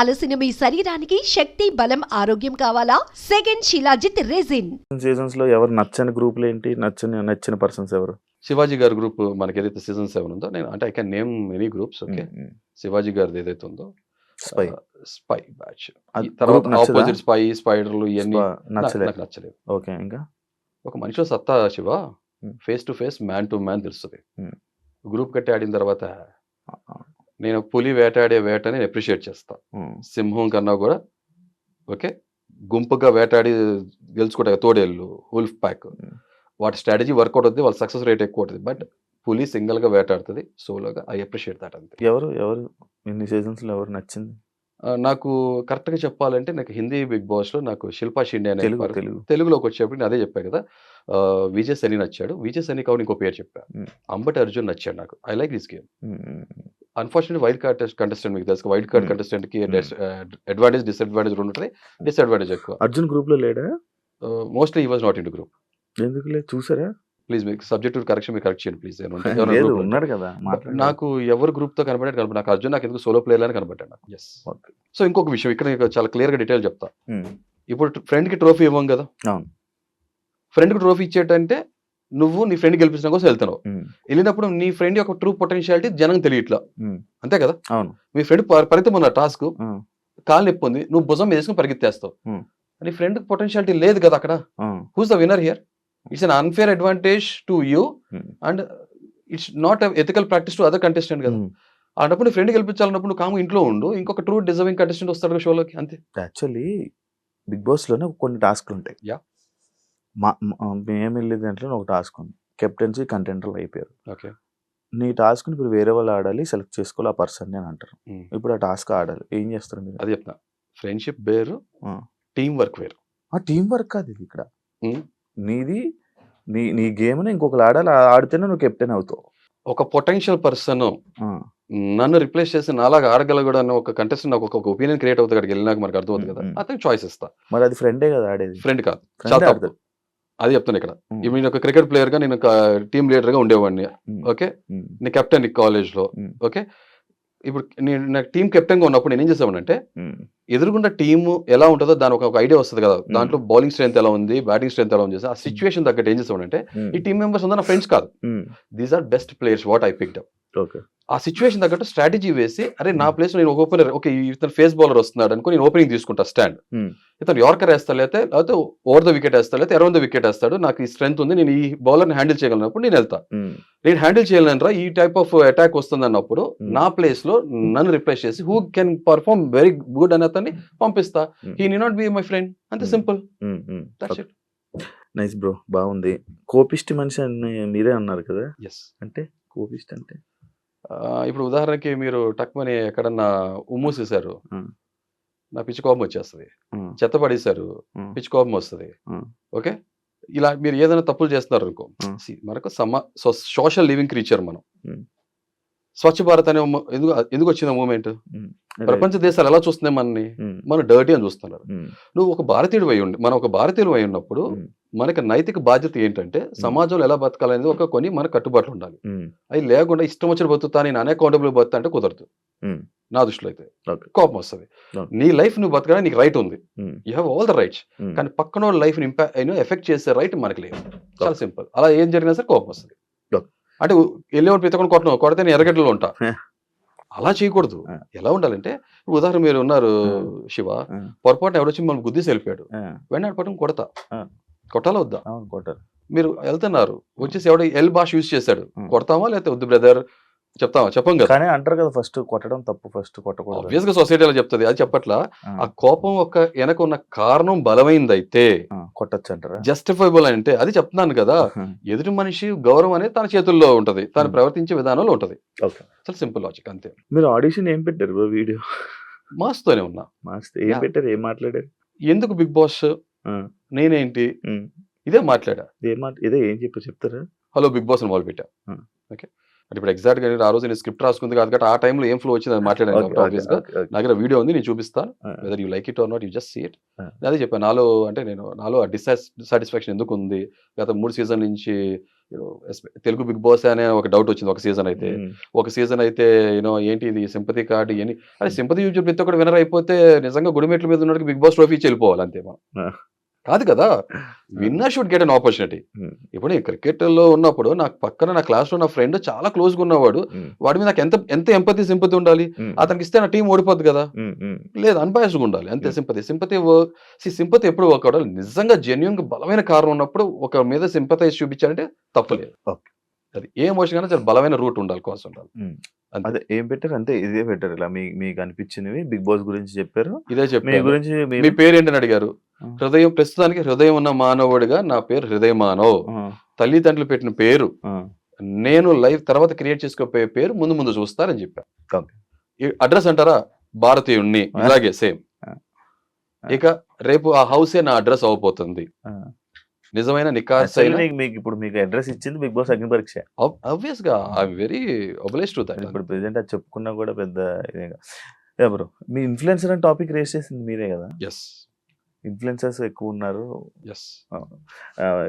అలసిన మీ శరీరానికి శక్తి బలం ఆరోగ్యం కావాలా? Second shilajit resin. సీజన్స్లో ఎవరు నచ్చని గ్రూపులు ఏంటి? నచ్చని నచ్చిన పర్సన్స్ ఎవరు? శివాజీ గారి గ్రూప్ మనకి ఏదైతే సీజన్ సెవెన్ ఉందో నేను అంటే I can name many groups okay Shivaji గారిది ఏదైతే ఉందో స్పై స్పై బ్యాచ్ అది తర్వాత? ఆపోజిట్ స్పై స్పైడర్లు ఇవన్నీ నచ్చలేదు నాకు నచ్చలేదు. ఓకే ఇంకా? ఒక మనిషిలో సత్తా Shiva. Face to face man to man తెలుస్తుంది. గ్రూప్ కట్టి ఆడిన తర్వాత నేను పులి వేటాడే వేటని అప్రిషియేట్ చేస్తా. ఉమ్, సింహం కన్నా కూడా ఓకే? గుంపుగా వేటాడి గెలుచుకుంటాయి తోడేళ్ళు ఉల్ఫ్ ప్యాక్ Hmm. వాటి స్ట్రాటజీ వర్కౌట్ అవుతుంది వాళ్ళ సక్సెస్ రేట్ ఎక్కువ ఉంటుంది బట్ పులి సింగిల్గా వేటాడుతుంది సోలోగా ఐ అప్రిషియేట్ దాట్ అంతే. ఎవరు ఎవరు? ఇన్ని సీజన్స్లో ఎవరు నచ్చింది? నాకు కరెక్ట్గా చెప్పాలంటే నాకు హిందీ బిగ్ బాస్లో నాకు శిల్పా షిండే అనే తెలుగు తెలుగులోకి వచ్చేప్పుడు నేను అదే చెప్పా కదా విజయ్ సని నచ్చాడు. విజయ్ సని కావాలి ఇంకో పేరు చెప్పా. అంబటి అర్జున్ నచ్చాడు నాకు. I like this game. Unfortunate wild card contestant మీకు తెలుసు వైల్డ్ కార్డ్. కంటెస్టెంట్కి. అడ్వాంటేజ్ డిసడ్వాంటేజ్ రెండు ఉంటుంది డిసడ్వాంటేజ్ ఎక్కువ. అర్జున్ గ్రూప్లో లేడా మోస్ట్లీ ఈ వాజ్ నాట్ ఇన్ గ్రూప్. ఎందుకు లేదు చూసారా? ప్లీజ్ మీకు సబ్జెక్ట్ కరెక్షన్ మీరు కరెక్ట్ చేయండి ప్లీజ్. లేదు ఉన్నాడు కదా. నాకు ఎవరు గ్రూప్తో కనబడే కనబడి నాకు అర్జున్ నాకు ఎందుకు సోలో ప్లేయర్ అని కనబడ్డాడు నాకు. ఎస్. సో ఇంకొక విషయం ఇక్కడ చాలా క్లియర్గా డీటెయిల్ చెప్తా. ఇప్పుడు ఫ్రెండ్కి ట్రోఫీ ఇవ్వం కదా. ఫ్రెండ్కి ట్రోఫీ ఇచ్చేటంటే నువ్వు నీ ఫ్రెండ్ గెలిపించడం కోసం వెళ్తున్నావు. వెళ్ళినప్పుడు నీ ఫ్రెండ్ యొక్క ట్రూ పొటెన్షియాలిటీ జనం తెలియట్లా. అంతే కదా? అవును. మీ ఫ్రెండ్ పరితం ఉన్న టాస్క్ కాలు నొప్పి ఉంది నువ్వు భుజం వేసుకుని పరిగెత్తేస్తావు. నీ ఫ్రెండ్ పొటెన్షియాలిటీ లేదు కదా అక్కడ? Who's the winner here it's un unfair advantage to you Hmm. And it's not ethical practice to other contestant కదా. అన్నప్పుడు నీ ఫ్రెండ్ గెలిపించాలన్నప్పుడు కాము ఇంట్లో ఉండు ఇంకొక ట్రూ డిజర్వింగ్ కంటెస్టెంట్ వస్తాడు షోలోకి అంతే యాక్చువల్లీ బిగ్ బాస్లోనే కొన్ని టాస్క్లు ఉంటాయి Yeah. మా మేము వెళ్ళే దాంట్లో ఒక టాస్క్ ఉంది కెప్టెన్సీ కంటెంటర్లు అయిపోయారు ఓకే నీ టాస్క్ ఇప్పుడు వేరే వాళ్ళు ఆడాలి సెలెక్ట్ చేసుకోవాలి ఆ పర్సన్ అని అంటారు Hmm. ఇప్పుడు ఆ టాస్క్ ఆడాలి ఏం చేస్తారు మీరు అది చెప్తున్నా ఫ్రెండ్షిప్ వేరు Hmm. టీం వర్క్ వేరు ఆ టీం వర్క్ కాదు ఇది ఇక్కడ Hmm. నీది నీ నీ గేమ్ని ఇంకొకరు ఆడాలి ఆడితేనే నువ్వు కెప్టెన్ అవుతావు. ఒక పొటెన్షియల్ పర్సన్ నన్ను రిప్లేస్ చేసి నాలాగా ఆడగలగడు అన్న ఒక కంటెస్టెంట్ నాకు ఒక ఒపీనియన్ క్రియేట్ అవుతుంది అక్కడికి వెళ్ళినాక మనకు అర్థమవుతుంది కదా. అతనికి చాయిస్ ఇస్తా. మరి అది ఫ్రెండే కదా ఆడేది? ఫ్రెండ్ కాదు. చాలా. అది చెప్తాను ఇక్కడ. నేను ఒక క్రికెట్ ప్లేయర్గా నేను ఒక టీమ్ లీడర్గా ఉండేవాడిని. ఓకే? నేను కెప్టెన్ కాలేజ్లో. ఓకే? ఇప్పుడు నేను నాకు టీం కెప్టెన్గా ఉన్నప్పుడు నేను ఏం చేసామంటే ఎదురుగుండా టీమ్ ఎలా ఉంటుందో దాని ఒక ఐడియా వస్తుంది కదా. దాంట్లో బౌలింగ్ స్ట్రెంత్ ఎలా ఉంది బ్యాటింగ్ స్ట్రెంత్ ఎలా ఉంది ఆ సిచ్యువేషన్ తగ్గట్టు ఏం చేసామంటే ఈ టీం మెంబర్స్ ఉందా నా ఫ్రెండ్స్ కాదు. These are best players what I picked okay ఆ సిచ్యువేషన్ తగ్గట్టు స్ట్రాటజీ వేసి అరే నా Hmm. ప్లేస్లో నేను ఒక ఓపెనర్ ఓకే ఇతను ఫేస్ బౌలర్ వస్తున్నాడు అనుకో నేను ఓపెనింగ్ తీసుకుంటా స్టాండ్. Hmm. ఇతను యార్కర్ వేస్తా లేకపోతే లేకపోతే ఓవర్ ద వికెట్ వేస్తా లేకపోతే అరౌండ్ ద వికెట్ వేస్తాడు నాకు ఈ స్ట్రెంత్ ఉంది నేను ఈ బౌలర్ని హ్యాండిల్ చేయగలిగినప్పుడు నేను వెళ్తా. Mm, నేను హ్యాండిల్ చేయలేనరా ఈ టైప్ ఆఫ్ అటాక్ వస్తుంది అన్నప్పుడు Hmm. నా ప్లేస్లో నన్ను రిప్లేస్ చేసి who can perform very good అని అతన్ని పంపిస్తా. Hmm. He need not be my friend అంతే Hmm. సింపుల్. నైస్ బ్రో బాగుంది. కోపిష్టి మనిషి అని మీరే అన్నారు కదా? ఎస్ అంటే కోపిష్టి అంటే? ఇప్పుడు ఉదాహరణకి మీరు టక్మని ఎక్కడన్నా ఉమ్మూసేశారు. నా పిచ్చి కోపం వచ్చేస్తుంది. చెత్త పడేశారు. పిచ్చి కోపం వస్తుంది. ఓకే? ఇలా మీరు ఏదైనా తప్పులు చేస్తున్నారు అనుకో మనకు సమ సోషల్ లివింగ్ క్రీచర్ మనం. స్వచ్ఛ భారత్ అనే ఎందుకు ఎందుకు వచ్చిన మూమెంట్. ప్రపంచ దేశాలు ఎలా చూస్తున్నాయి మనని మనం డర్టీ అని చూస్తున్నారు. నువ్వు ఒక భారతీయుడు అయి ఉండి మనం ఒక భారతీయుడు అయి ఉన్నప్పుడు. మనకి నైతిక బాధ్యత ఏంటంటే సమాజంలో ఎలా బతకాలనేది ఒక కొన్ని మన కట్టుబాట్లు ఉండాలి. అవి లేకుండా ఇష్టం వచ్చిన బతుకుతా నేను అన్అకౌంటబుల్ బతుకుతా అంటే కుదరదు. నా దృష్టిలో అయితే. కోపం వస్తుంది. నీ లైఫ్ నువ్వు బతకడానికి నీకు రైట్ ఉంది. You have all the rights. కానీ పక్కన లైఫ్ ఇంపాక్ట్ ఎఫెక్ట్ చేసే రైట్ మనకి లేదు. చాలా సింపుల్. అలా ఏం జరిగినా సరే కోపం వస్తుంది. అంటే వెళ్ళేవాడు ప్రతి ఒక్కరు కొట్టను కొడితే నేను ఎర్రగడ్డలో ఉంటా. అలా చేయకూడదు. ఎలా ఉండాలంటే ఉదాహరణ మీరు ఉన్నారు. శివ. పొరపాటున ఎవడొచ్చి మనం గుద్దేసి వెళ్ళిపోయాడు. వెంటనే పట్టుకుని కొడతా. కొట్టాలా వద్దా కొట్టారు మీరు వెళ్తున్నారు వచ్చేసి ఎవడో ఎల్ భాష యూజ్ చేశాడు. కొడతామా లేకపోతే వద్దు బ్రదర్ చెప్తామా చెప్పం కదా. కానీ అంటారు కదా ఫస్ట్ కొట్టడం తప్పు ఫస్ట్ కొట్టకూడదు ఆబ్వియస్గా సొసైటీ అలా చెప్తుంది. అది చెప్పట్లా? ఆ, కోపం ఒక వెనక ఉన్న కారణం బలమైందైతే ఆ, కొట్టొచ్చు అంటారా జస్టిఫైబుల్ అంటే అది చెప్తున్నాను కదా. ఎదుటి మనిషి గౌరవం అనేది తన చేతుల్లో ఉంటది. తను. ప్రవర్తించే విధానంలో ఉంటది. చాలా సింపుల్ లాజిక్ అంతే. మీరు ఆడిషన్ ఏం పెట్టారు వీడియో? మాస్తోనే ఉన్నా. మాస్తే ఏం. పెట్టారు? ఏం మాట్లాడారు? ఎందుకు బిగ్ బాస్? నేనేంటి. ఇదే మాట్లాడా? ఇదే ఏం చెప్పారు? చెప్తారా? హలో బిగ్ బాస్ అని మొదలు పెట్టా. ఓకే. అంటే ఇప్పుడు ఎగ్జాక్ట్గా ఆ రోజు నేను స్క్రిప్ట్ రాసుకుంది కాదు కాబట్టి ఆ టైంలో ఏం ఫ్లో వచ్చింది అది మాట్లాడాను ఆబ్వియస్గా. నా దగ్గర వీడియో ఉంది నేను చూపిస్తాను ఆ, whether you like it or not you just see it. అదే చెప్పాను నాలో అంటే నేను నాలో డిసాటిస్ఫాక్షన్ ఎందుకు ఉంది? గత మూడు సీజన్ నుంచి తెలుగు బిగ్ బాస్ అనే ఒక డౌట్ వచ్చింది ఒక సీజన్ అయితే. ఉమ్, ఒక సీజన్ అయితే యూనో ఏంటి ఇది సింపతి కార్డు ఇవన్నీ? అదే సింపతి యూజ్ ప్రతి ఒక్కటి వినర్ అయిపోతే నిజంగా గుడిమెట్ల మీద ఉన్నట్టు బిగ్ బాస్ ట్రోఫీ ఇచ్చి వెళ్ళిపోవాలి అంతే మనం. కాదు కదా. Winner should get an opportunity. ఇప్పుడు నేను క్రికెట్లో ఉన్నప్పుడు నాకు పక్కన నా క్లాస్లో నా ఫ్రెండ్ చాలా క్లోజ్గా ఉన్నవాడు వాడి మీద నాకు ఎంత ఎంత ఎంపతి సింపతి ఉండాలి? అతనికి ఇస్తే నా టీం ఓడిపోద్ది కదా. లేదు అన్బయాస్డ్గా ఉండాలి. అంతే. సింపతి సింపతి వర్క్ సింపతి ఎప్పుడు వర్క్ అవడాలి నిజంగా జెన్యున్గా బలమైన కారణం ఉన్నప్పుడు ఒక మీద సింపతైజ్ చూపించాలంటే తప్పలేదు. అది ఏ ఎమోషన్ కానీ చాలా బలమైన రూట్ ఉండాలి కోసం ఉండాలి. అదే ఏం పెట్టారు? అంతే ఇదే పెట్టారు. ఇలా మీ మీకు అనిపించినవి బిగ్ బాస్ గురించి చెప్పారు. ఇదే మీ చెప్పాను గురించి మీ పేరు ఏంటని అడిగారు. హృదయం ప్రస్తుతానికి హృదయం ఉన్న మానవుడిగా నా పేరు హృదయ మానవ్ తల్లిదండ్రులు పెట్టిన పేరు నేను లైఫ్ తర్వాత క్రియేట్ చేసుకోపోయే పేరు ముందు ముందు చూస్తారని చెప్పా Okay. ఈ అడ్రస్ అంటారా? భారతీయుణ్ణి. ఆ. ఇలాగే సేమ్. ఇక రేపు ఆ హౌసే నా అడ్రస్ అవబోతుంది. నిజమైన నికాస్ మీకు ఇప్పుడు మీకు అడ్రస్ ఇచ్చింది బిగ్ బాస్ అగ్ని పరీక్ష ఆబ్వియస్గా I very obliged to that ఇప్పుడు ప్రెసెంట్ అది చెప్పుకున్నా కూడా పెద్ద ఎవరు మీ ఇన్ఫ్లుయెన్సర్ అని టాపిక్ రేస్ చేసింది మీరే కదా? ఎస్ ఇన్ఫ్లుయెన్సర్స్ ఎక్కువ ఉన్నారు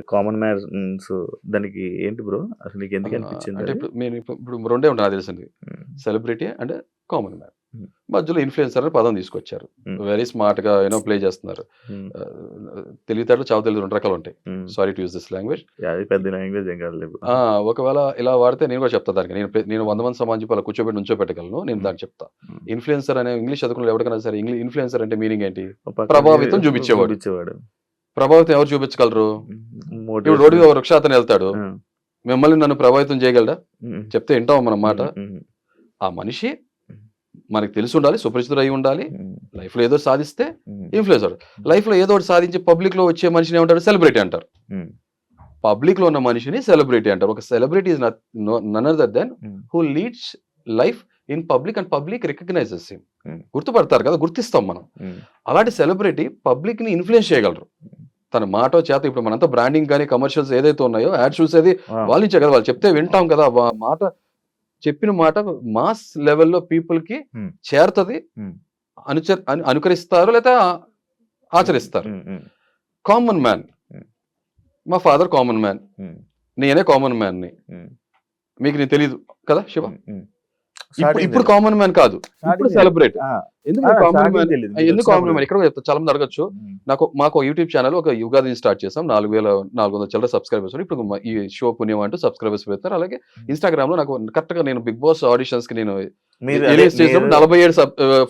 కామన్ మ్యాన్స్ దానికి ఏంటి బ్రో? అసలు నీకు ఎందుకు అనిపించింది అంటే? ఇప్పుడు నేను ఇప్పుడు రెండే తెలిసింది. Um, celebrity and common man. మధ్యలో ఇన్ఫ్లుయెన్సర్ అనే పదం తీసుకొచ్చారు. Hmm. వెరీ స్మార్ట్గా యూనో ప్లే చేస్తున్నారు. ఉమ్, తెలివితేటలు చావు తెలివి రెండు రకాలు ఉంటాయి. Sorry to use this language పెద్ద లాంగ్వేజ్ ఒకవేళ ఇలా వాడితే నేను కూడా చెప్తా దానికి. నేను నేను వంద మంది సమాజం అలా కూర్చోబెట్టి నుంచోబెట్టగలను నేను దానికి చెప్తా. Hmm. ఇన్ఫ్లుయెన్సర్ అనే ఇంగ్లీష్ చదువుకున్న ఎవరికైనా సరే ఇంగ్లీష్ ఇన్ఫ్లుయెన్సర్ అంటే మీనింగ్ ఏంటి? ప్రభావితం చూపించేవాడు. ప్రభావితం ఎవరు చూపించగలరు? ఇప్పుడు. రోడ్డు వృక్ష అతను వెళ్తాడు. మిమ్మల్ని నన్ను ప్రభావితం చేయగలడా? చెప్తే వింటాం మన మాట. ఆ మనిషి మనకి తెలిసి ఉండాలి సుపరిచితుడు అయి ఉండాలి. లైఫ్లో ఏదో సాధిస్తే ఇన్ఫ్లుయెన్సర్ లైఫ్లో ఏదో ఒకటి సాధించి పబ్లిక్లో వచ్చే మనిషిని ఏమంటారు? సెలబ్రిటీ అంటారు. పబ్లిక్లో ఉన్న మనిషిని సెలబ్రిటీ అంటారు. ఒక celebrity is none other than who leads life in public and public recognizes him. గుర్తుపడతారు కదా గుర్తిస్తాం మనం. అలాంటి సెలబ్రిటీ పబ్లిక్ని ఇన్ఫ్లుయెన్స్ చేయగలరు. తన మాటో చేత ఇప్పుడు మనంతా బ్రాండింగ్ కానీ కమర్షియల్స్ ఏదైతే ఉన్నాయో యాడ్ చూసేది వాళ్ళ నుంచే కదా వాళ్ళు చెప్తే వింటాం కదా మాట చెప్పిన మాట మాస్ లెవెల్లో పీపుల్కి Hmm. చేరుతుంది. అనుచ అను- అనుకరిస్తారు లేదా ఆచరిస్తారు. Common man. మా ఫాదర్ కామన్ మ్యాన్. నేనే కామన్ మ్యాన్ని ఉమ్, మీకు నేను తెలియదు కదా శివ. ఇప్పుడు. కామన్ మ్యాన్ కాదు. ఇప్పుడు సెలబ్రేట్ ఎందుకు కామన్ మ్యాన్ ఎందుకు కామన్ ఇక్కడ చెప్తా చాలా మంది అడగచ్చు. నాకు మాకు యూట్యూబ్ ఛానల్ ఒక యుగాదిని స్టార్ట్ చేసాం. నాలుగు వేల నాలుగు వందల చిల్లర సబ్స్క్రైబర్స్ ఇప్పుడు ఈ షో పుణ్యం అంటూ సబ్స్క్రైబర్స్ పెడతారు. అలాగే ఇన్స్టాగ్రామ్లో నాకు కరెక్ట్గా నేను బిగ్ బాస్ ఆడిషన్స్కి నేను రిలీజ్ చేసినప్పుడు నలభై ఏడు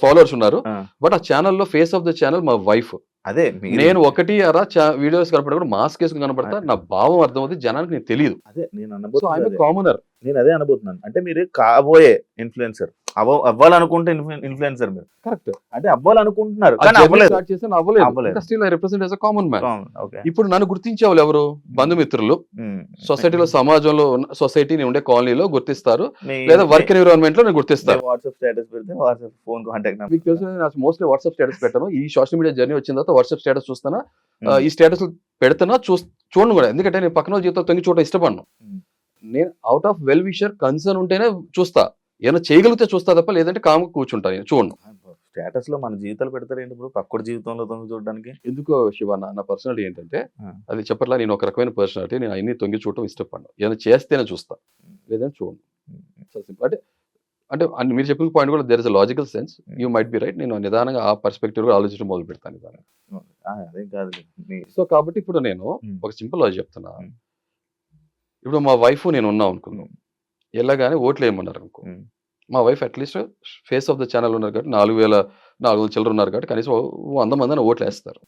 ఫాలోవర్స్ ఉన్నారు. బట్ ఆ ఛానల్లో ఫేస్ ఆఫ్ ద ఛానల్ మా వైఫ్ అదే నేను ఒకటి అరా వీడియోస్ కనపడకుండా మాస్క్ వేసుకుని కనపడతా. నా భావం అర్థమవుతుంది. జనానికి నేను తెలియదు అదే నేను. కామనర్ నేను అదే అనబోతున్నాను. అంటే మీరు కాబోయే ఇన్ఫ్లుయెన్సర్ అవ అవ్వాలనుకుంటే ఇన్ఫ్లుయెన్సర్ మీరు. కరెక్ట్ అంటే అవ్వాలనుకుంటున్నారు కానీ అవ్వలేదు. రిప్రజెంట్ కామన్ మ్యాన్ ఇప్పుడు నన్ను గుర్తించే వాళ్ళు ఎవరు? బంధుమిత్రులు. సొసైటీలో సమాజంలో ఉన్న సొసైటీని ఉండే కాలనీలో గుర్తిస్తారు. లేదా వర్క్ ఎన్విరాన్మెంట్లో నేను గుర్తిస్తారు. వాట్సాప్ స్టేటస్ పెడితే వాట్సాప్ ఫోన్ కాంటాక్ట్ మీకు తెలుసు నేను మోస్ట్లీ వాట్సాప్ స్టేటస్ పెట్టాను. ఈ సోషల్ మీడియా జర్నీ వచ్చిన తర్వాత వాట్సాప్ స్టేటస్ చూస్తానా? ఈ స్టేటస్ పెడుతున్నా చూ చూడను కూడా. ఎందుకంటే నేను పక్కన జీవితం తొంగి చూడటం ఇష్టపడను. Hmm. నేను out of well wisher concern ఉంటేనే చూస్తా. ఏమైనా చేయగలిగితే చూస్తా తప్ప లేదంటే కాము కూర్చుంటాను నేను చూడను. స్టేటస్లో మన జీవితాలు పెడతారు ఏంటి ఇప్పుడు పక్కడి జీవితంలో తొంగి చూడడానికి? ఎందుకో శివ నా పర్సనాలిటీ ఏంటంటే. అది చెప్పట్లా నేను ఒక రకమైన పర్సనాలిటీ నేను అన్ని తొంగి చూడటం ఇష్టపడను. ఏదైనా చేస్తేనే చూస్తా లేదంటే చూడను. simple. అంటే అంటే మీరు చెప్పిన పాయింట్ కూడా there is a logical sense you might be right నేను నిదానంగా ఆ పర్స్పెక్టివ్ కూడా ఆలోచించడం మొదలు పెడతాను నిదానంగా సో కాబట్టి ఇప్పుడు నేను. ఒక సింపుల్ లాజిక్ చెప్తున్నా. ఇప్పుడు మా వైఫ్ నేను ఉన్నాం అనుకుందాం వెళ్ళగానే ఓట్లు వేయమన్నారు అనుకో. మా wife at least face of the channel ఉన్నారు కాబట్టి నాలుగు వేల నాలుగు వందల చిల్లర ఉన్నారు కాబట్టి కనీసం వంద మంది అని ఓట్లు వేస్తారు.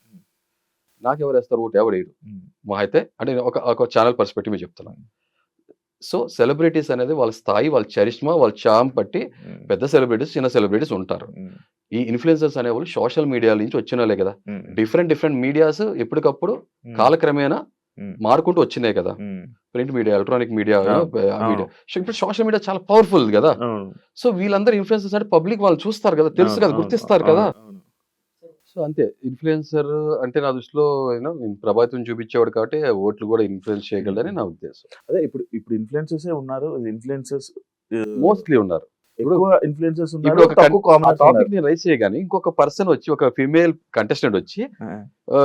నాకు ఎవరు వేస్తారు? ఓటు ఎవరు వేయరు. మా అయితే అంటే ఒక ఒక ఛానల్ పర్స్పెక్టివ్ చెప్తున్నాను సో సెలబ్రిటీస్ అనేది వాళ్ళ స్థాయి వాళ్ళ చరిష్మా వాళ్ళ చామ్ బట్టి పెద్ద సెలబ్రిటీస్ చిన్న సెలబ్రిటీస్ ఉంటారు. ఈ ఇన్ఫ్లుయెన్సర్స్ అనేవాళ్ళు సోషల్ మీడియా నుంచి వచ్చిన వాళ్ళే కదా. డిఫరెంట్ డిఫరెంట్ మీడియాస్ ఎప్పటికప్పుడు కాలక్రమేణా మారుకుంటూ వచ్చినాయి కదా. Print media electronic media media. ఇప్పుడు సోషల్ మీడియా చాలా పవర్ఫుల్ కదా. సో వీళ్ళందరూ ఇన్ఫ్లుయెన్సర్స్ అంటే పబ్లిక్ వాళ్ళు చూస్తారు కదా తెలుసు కదా గుర్తిస్తారు కదా. సో అంతే ఇన్ఫ్లుయెన్సర్ అంటే నా దృష్టిలో ప్రభావితం చూపించేవాడు కాబట్టి ఓట్లు కూడా ఇన్ఫ్లుయెన్స్ చేయగలరని నా ఉద్దేశం. అదే ఇప్పుడు ఇప్పుడు ఇన్ఫ్లుయెన్సెస్ ఉన్నారు ఇన్ఫ్లుయెన్సెస్ మోస్ట్లీ ఉన్నారు. ఎక్కువ ఉన్నారు తక్కువ కామనర్స్ టాపిక్ నేను రైస్ చేయగానే ఇంకొక పర్సన్ వచ్చి ఒక ఫిమేల్ కంటెస్టెంట్ వచ్చి ఉన్నారు.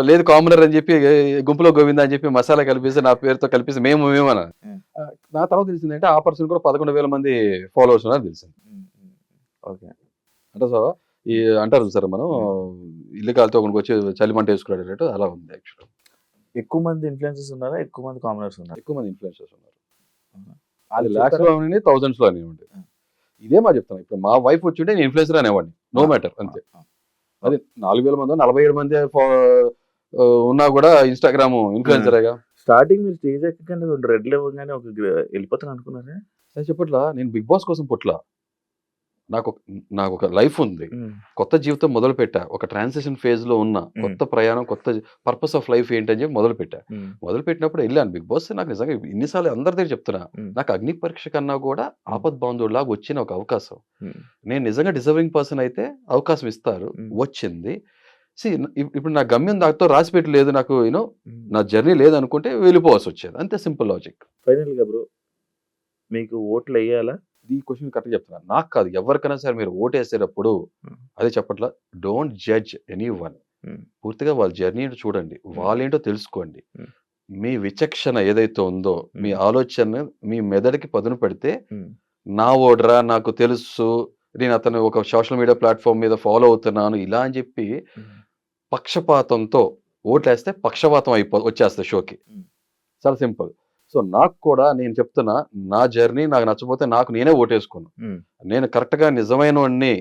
లేదు కామనర్ అని చెప్పి గుంపులో గోవింద అని చెప్పి మసాలా కలిపేసి నా పేరుతో కలిపేసి మేము మేము అని. ఆ, నా తర్వాత తెలిసింది అంటే ఆ పర్సన్ కూడా పదకొండు వేల మంది ఫాలోవర్స్ ఉన్నారని తెలిసింది. ఓకే అంటే సో ఈ అంటారు సార్ మనం ఇల్లు కాలితో ఒకరికి వచ్చి చలిమంట వేసుకున్నాడు అలా ఉంది యాక్చువల్ ఎక్కువ మంది ఇన్ఫ్లుయెన్సర్స్ ఉన్నారా ఎక్కువ మంది కామనర్స్ ఉన్నారు ఎక్కువ మంది ఇన్ఫ్లుయెన్సర్స్ ఉన్నారు? అది లాక్స్? లో అని థౌసండ్స్లో అనేవాడి ఆ. ఇదే మా చెప్తాను ఇప్పుడు మా వైఫ్ వచ్చి ఉంటే నేను ఇన్ఫ్లుయెన్సర్ అనేవాడిని. నో మ్యాటర్ అంతే. అది నాలుగు వేల మంది నలభై ఏడు మంది ఉన్నా కూడా ఇన్స్టాగ్రామ్ ఇన్ఫ్లుయెన్సరేగా స్టార్టింగ్ మీరు స్టేజ్ ఎక్కగానే రెండు రెడ్లు ఇవ్వగానే ఒక వెళ్ళిపోతాను అనుకున్నారా? నేను చెప్పట్లా. నేను బిగ్ బాస్ కోసం పుట్ల నాకు నాకు ఒక లైఫ్ ఉంది. కొత్త జీవితం మొదలు పెట్టా ఒక ట్రాన్సిషన్ ఫేజ్లో ఉన్న కొత్త ప్రయాణం కొత్త పర్పస్ ఆఫ్ లైఫ్ ఏంటని చెప్పి మొదలు పెట్టా మొదలు పెట్టినప్పుడు వెళ్ళాను. బిగ్ బాస్ నాకు నిజంగా ఇన్నిసార్లు అందరి దగ్గర చెప్తున్నా. నాకు అగ్ని పరీక్ష కన్నా కూడా ఆపద్ బాంధవుడిలాగా వచ్చిన ఒక అవకాశం. నేను నిజంగా డిజర్వింగ్ పర్సన్ అయితే అవకాశం ఇస్తారు. వచ్చింది. సి ఇప్పుడు నా గమ్యం దాంతో రాసి లేదు నాకు యూనో. నా జర్నీ లేదనుకుంటే వెళ్ళిపోవాల్సి వచ్చేది. అంతే సింపుల్ లాజిక్. ఫైనల్గా బ్రో మీకు ఓట్లు వేయాలా? ఈ క్వశ్చన్ కరెక్ట్ చెప్తున్నా నాకు కాదు ఎవరికైనా సరే మీరు ఓటేసేటప్పుడు. అదే చెప్పట్లా డోంట్ జడ్జ్ ఎనీ వన్. పూర్తిగా వాళ్ళ జర్నీ చూడండి వాళ్ళేంటో తెలుసుకోండి. మీ విచక్షణ ఏదైతే ఉందో మీ. ఆలోచన మీ మెదడుకి పదును పెడితే నా ఓడరా నాకు తెలుసు నేను అతను ఒక సోషల్ మీడియా ప్లాట్ఫామ్ మీద ఫాలో అవుతున్నాను ఇలా అని చెప్పి పక్షపాతంతో ఓట్లేస్తే పక్షపాతం అయిపో వచ్చేస్తుంది షోకి. చాలా సింపుల్ సో నాకు కూడా నేను చెప్తున్నా నా జర్నీ నాకు నచ్చపోతే నాకు నేనే ఓటేసుకున్నాను ఉమ్, నేను కరెక్ట్గా నిజమైన వాడిని.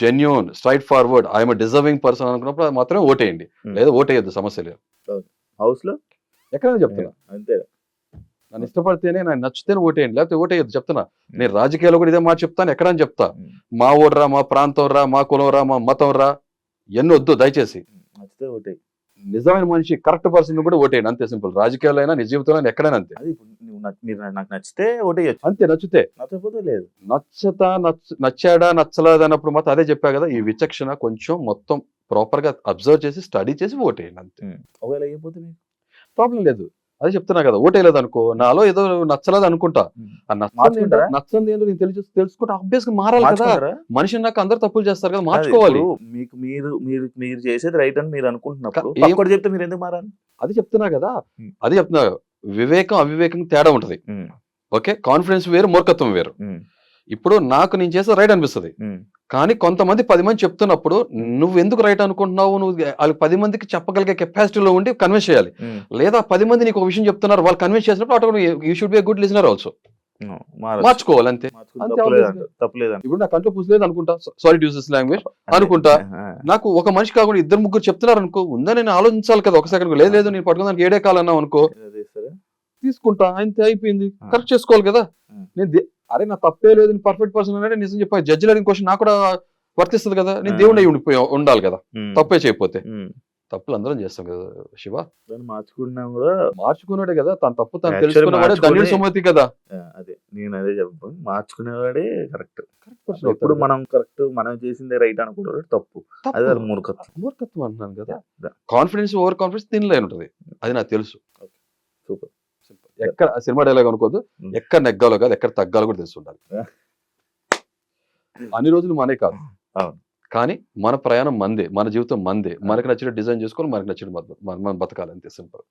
Genuine straightforward I'm deserving person అనుకున్నప్పుడు అది మాత్రమే ఓటేయండి. లేదా ఓటేయద్దు సమస్య లేదు. హౌస్లో ఎక్కడైనా చెప్తున్నా. అంతే. నన్ను ఇష్టపడితేనే నాకు నచ్చితేనే ఓటేయండి లేకపోతే ఓటేయద్దు చెప్తున్నా. నేను రాజకీయాల్లో కూడా ఇదే మాట చెప్తాను ఎక్కడని చెప్తా. మా ఊర్రా మా ప్రాంతం రా మా కులం రా మా మతం రా ఎన్ని వద్దు దయచేసి నచ్చితే ఓటే నిజమైన మనిషి కరెక్ట్ పర్సన్ కూడా ఓటేయండి. అంతే సింపుల్. రాజకీయాల్లో అయినా నిజ జీవితంలో ఎక్కడైనా అంతే. అది ఇప్పుడు నువ్వు నచ్- మీరు నాకు నచ్చితే ఓటేయచ్చు. అంతే నచ్చితే. నచ్చకపోతే లేదు. నచ్చతా నచ్చ నచ్చాడా నచ్చలేదు అన్నప్పుడు మాత్రం అదే చెప్పా కదా ఈ విచక్షణ కొంచెం మొత్తం ప్రాపర్గా అబ్జర్వ్ చేసి స్టడీ చేసి ఓటేయండి అంతే. ఒకవేళ మీకు? ప్రాబ్లం లేదు. అదే చెప్తున్నా కదా ఓటేయలేదు అనుకో నాలో ఏదో నచ్చలేదు అనుకుంటా. నచ్చంది నేను తెలుసు తెలుసుకుంటే అభ్యాసం మారాలి కదా? మనిషి నాకు అందరు తప్పులు చేస్తారు కదా మార్చుకోవాలి. మీకు మీరు మీరు మీరు చేసేది రైట్ అని మీరు పక్కోడు చెప్తే మీరు ఎందుకు మారాలి? అది చెప్తున్నా కదా. అది చెప్తున్నా వివేకం అవివేకం తేడా ఉంటది. ఓకే? కాన్ఫిడెన్స్ వేరు మూర్ఖత్వం వేరు. ఇప్పుడు నాకు నేను చేసే రైట్ అనిపిస్తుంది కానీ కొంతమంది పది మంది చెప్తున్నప్పుడు నువ్వు ఎందుకు రైట్ అనుకుంటున్నావు నువ్వు వాళ్ళకి పది మందికి చెప్పగలిగే కెపాసిటీలో ఉండి కన్విన్స్ చేయాలి లేదా పది మంది నీకు ఒక విషయం చెప్తున్నారు వాళ్ళు కన్విన్స్ చేసినప్పుడు automatic you should be good listener also. మార్చుకోవాలి అంతే. ఇప్పుడు నా కంట్లో పుసలేదు అనుకుంటా సారీ యూస్ దిస్ లాంగ్వేజ్. అనుకుంటా. నాకు ఒక మనిషి కాకుండా ఇద్దరు ముగ్గురు చెప్తున్నారు అనుకో ఉందా నేను ఆలోచించాలి కదా ఒక సెకండ్ లేదు లేదు నేను పట్టుకున్నాను ఏడే కాలన్నావు అనుకో? తీసుకుంటా అంతే అయిపోయింది. కరెక్ట్ చేసుకోవాలి కదా. నేను అరే నా తప్పే లేదు పర్ఫెక్ట్ పర్సన్ అంటే నిజం చెప్పా. జడ్జి లేని క్వశ్చన్ నాకు కూడా వర్తిస్తుంది కదా. నేను. దేవుడు అయి ఉండిపోయి ఉండాలి కదా. తప్పే చేయకపోతే. తప్పులు అందరం చేస్తాం కదా శివ. మార్చుకున్నా కూడా. మార్చుకున్నాడే కదా తన తప్పు తను తెలుసుకున్నవాడే ధన్యుడు సుమతి కదా. అదే నేను అదే చెప్పాను మార్చుకునేవాడే కరెక్ట్ ఎప్పుడు మనం కరెక్ట్ మనం చేసిందే రైట్ అనుకుంటారు తప్పు. అది మూర్ఖత్వం. మూర్ఖత్వం అంటున్నాను కదా. కాన్ఫిడెన్స్ ఓవర్ కాన్ఫిడెన్స్ తినలే ఉంటుంది అది నాకు తెలుసు. ఎక్కడ సినిమా డైలాగ్ అనుకోదు. ఎక్కడ నెగ్గాలో కాదు ఎక్కడ తగ్గాలో కూడా తెలిసి ఉండాలి. అన్ని రోజులు మనే కాదు. కానీ మన ప్రయాణం మందే మన జీవితం మందే మనకి నచ్చిన డిజైన్ చేసుకోవాలి మనకి నచ్చిన మనం బతకాలి అంతే సింపుల్